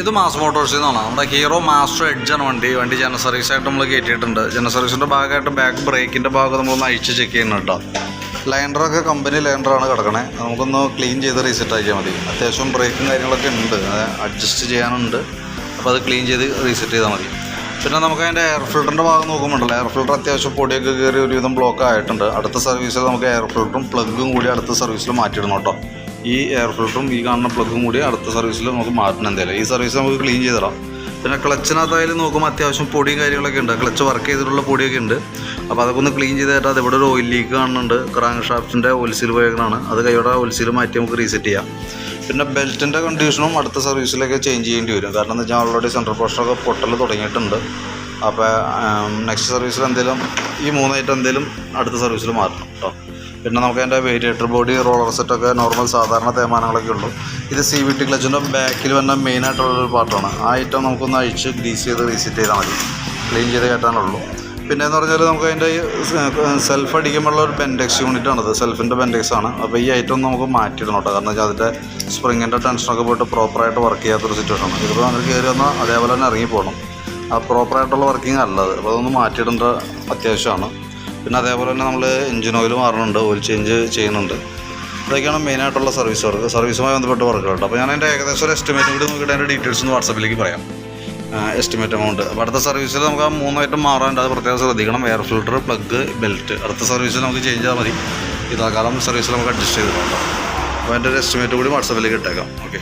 ഇത് മാസ് മോട്ടോഴ്സിൽ നിന്നാണ് നമ്മുടെ ഹീറോ മാസ്റ്റർ എഡ്ജാണ് വണ്ടി. വണ്ടി ജന സർവീസായിട്ട് നമ്മൾ കയറ്റിയിട്ടുണ്ട് ജന സർവീസിന്റെ ഭാഗമായിട്ട് ബാക്ക് ബ്രേക്കിന്റെ ഭാഗം നമ്മളൊന്ന് അഴിച്ച് ചെക്ക് ചെയ്യുന്നുണ്ട് കേട്ടോ ലൈൻഡറൊക്കെ കമ്പനി ലൈൻഡറാണ് കിടക്കണേ. നമുക്കൊന്ന് ക്ലീൻ ചെയ്ത് റീസെറ്റ് ആക്കിയാൽ മതി. അത്യാവശ്യം ബ്രേക്കും കാര്യങ്ങളൊക്കെ ഉണ്ട്. അഡ്ജസ്റ്റ് ചെയ്യാനുണ്ട്. അപ്പോൾ അത് ക്ലീൻ ചെയ്ത് റീസെറ്റ് ചെയ്താൽ മതി. പിന്നെ നമുക്ക് അതിന്റെ എയർ ഫിൽറ്ററിന്റെ ഭാഗം നോക്കുമ്പോണ്ടല്ലോ. എയർ ഫിൽറ്റർ അത്യാവശ്യം പൊടിയൊക്കെ കയറി ഒരുവിധം ബ്ലോക്ക് ആയിട്ടുണ്ട്. അടുത്ത സർവീസിൽ നമുക്ക് എയർ ഫിൽറ്ററും പ്ലഗും കൂടി അടുത്ത സർവീസിൽ മാറ്റിയിടണം കേട്ടോ ഈ എയർ ഫിൽറ്ററും ഈ കാണുന്ന പ്ലഗും കൂടി അടുത്ത സർവീസിൽ നമുക്ക് മാറ്റണം എന്തായാലും. ഈ സർവീസ് നമുക്ക് ക്ലീൻ ചെയ്തിടാം പിന്നെ ക്ലച്ചിനകത്തായാലും നോക്കുമ്പോൾ അത്യാവശ്യം പൊടിയും കാര്യങ്ങളൊക്കെ ഉണ്ട്. ക്ലച്ച് വർക്ക് ചെയ്തിട്ടുള്ള പൊടിയൊക്കെ ഉണ്ട്. അപ്പോൾ അതൊക്കെ ഒന്ന് ക്ലീൻ ചെയ്തിട്ട് അത് ഇവിടെ ഒരു ഓയിൽ ലീക്ക് കാണുന്നുണ്ട്. ക്രാങ്ക് ഷാഫ്റ്റിന്റെ സീൽ പോയേക്കണാണ് അത് കൈയുടെ സീൽ മാറ്റി നമുക്ക് റീസെറ്റ് ചെയ്യാം. പിന്നെ ബെൽറ്റിന്റെ കണ്ടീഷനും അടുത്ത സർവീസിലൊക്കെ ചേഞ്ച് ചെയ്യേണ്ടി വരും. കാരണം എന്താ വെച്ചാൽ ഓൾറെഡി സെൻട്രൽ പോർഷനൊക്കെ പൊട്ടൽ തുടങ്ങിയിട്ടുണ്ട്. അപ്പോൾ നെക്സ്റ്റ് സർവീസിൽ എന്തെങ്കിലും ഈ മൂന്നായിട്ട് എന്തെങ്കിലും അടുത്ത സർവീസിൽ മാറ്റണം കേട്ടോ പിന്നെ നമുക്ക് അതിന്റെ വേരിയേറ്റർ ബോഡി റോളർ സെറ്റൊക്കെ നോർമൽ സാധാരണ തേമാനങ്ങളൊക്കെ ഉള്ളൂ. ഇത് സി വി ടി ക്ലച്ചിന്റെ ബാക്കിൽ വന്ന മെയിനായിട്ടുള്ളൊരു പാർട്ടാണ്. ആ ഐറ്റം നമുക്കൊന്ന് അഴിച്ച് ഗ്രീസ് ചെയ്ത് റീസെറ്റ് ചെയ്താൽ മതി. ക്ലീൻ ചെയ്ത് കയറ്റാനുള്ളൂ. പിന്നെ എന്ന് പറഞ്ഞാൽ നമുക്ക് അതിന്റെ സെൽഫ് അടിക്കുമ്പോഴുള്ള ഒരു ബെൻഡെക്സ് യൂണിറ്റ് ആണത്. സെൽഫിന്റെ ബെൻഡെക്സ് ആണ്. അപ്പോൾ ഈ ഐറ്റം നമുക്ക് മാറ്റിയിടണം കേട്ടോ. കാരണം അതിന്റെ സ്പ്രിങ്ങിന്റെ ടെൻഷനൊക്കെ പോയിട്ട് പ്രോപ്പറായിട്ട് വർക്ക് ചെയ്യാത്തൊരു സിറ്റുവേഷൻ ആണ്. ഇതിപ്പോൾ അങ്ങനെ കയറി വന്നാൽ അതേപോലെ തന്നെ ഇറങ്ങി പോകണം ആ പ്രോപ്പറായിട്ടുള്ള വർക്കിംഗ് അല്ലത് അപ്പോൾ അതൊന്ന് മാറ്റിയിടേണ്ട അത്യാവശ്യമാണ്. പിന്നെ അതേപോലെ തന്നെ നമ്മൾ എഞ്ചിൻ ഓയിൽ മാറുന്നുണ്ട് ഓയിൽ ചേഞ്ച് ചെയ്യുന്നുണ്ട്. ഇതൊക്കെയാണ് മെയിനായിട്ടുള്ള സർവീസ് വർക്ക് സർവീസുമായി ബന്ധപ്പെട്ട് വർക്ക് കേട്ടോ അപ്പോൾ ഞാൻ എന്റെ ഏകദേശം ഒരു എസ്റ്റിമേറ്റ് കൂടി നോക്കിയിട്ട് അതിന്റെ ഡീറ്റെയിൽസ് ഒന്ന് വാട്സപ്പിലേക്ക് പറയാം. എസ്റ്റിമേറ്റ് എമൗണ്ട് അപ്പോൾ അടുത്ത സർവീസിൽ നമുക്ക് ആ മൂന്നായിട്ടും മാറാണ്ട് അത് പ്രത്യേകം ശ്രദ്ധിക്കണം. എയർ ഫിൽട്ടർ പ്ലഗ് ബെൽറ്റ് അടുത്ത സർവീസിൽ നമുക്ക് ചേഞ്ച് ചെയ്താൽ മതി. ഇതാകാലം സർവീസിൽ നമുക്ക് അഡ്ജസ്റ്റ് ചെയ്തിട്ടുണ്ടോ. അപ്പോൾ അതിന്റെ ഒരു എസ്റ്റിമേറ്റ് കൂടി വാട്സപ്പിലേക്ക് ഇട്ടേക്കാം. ഓക്കെ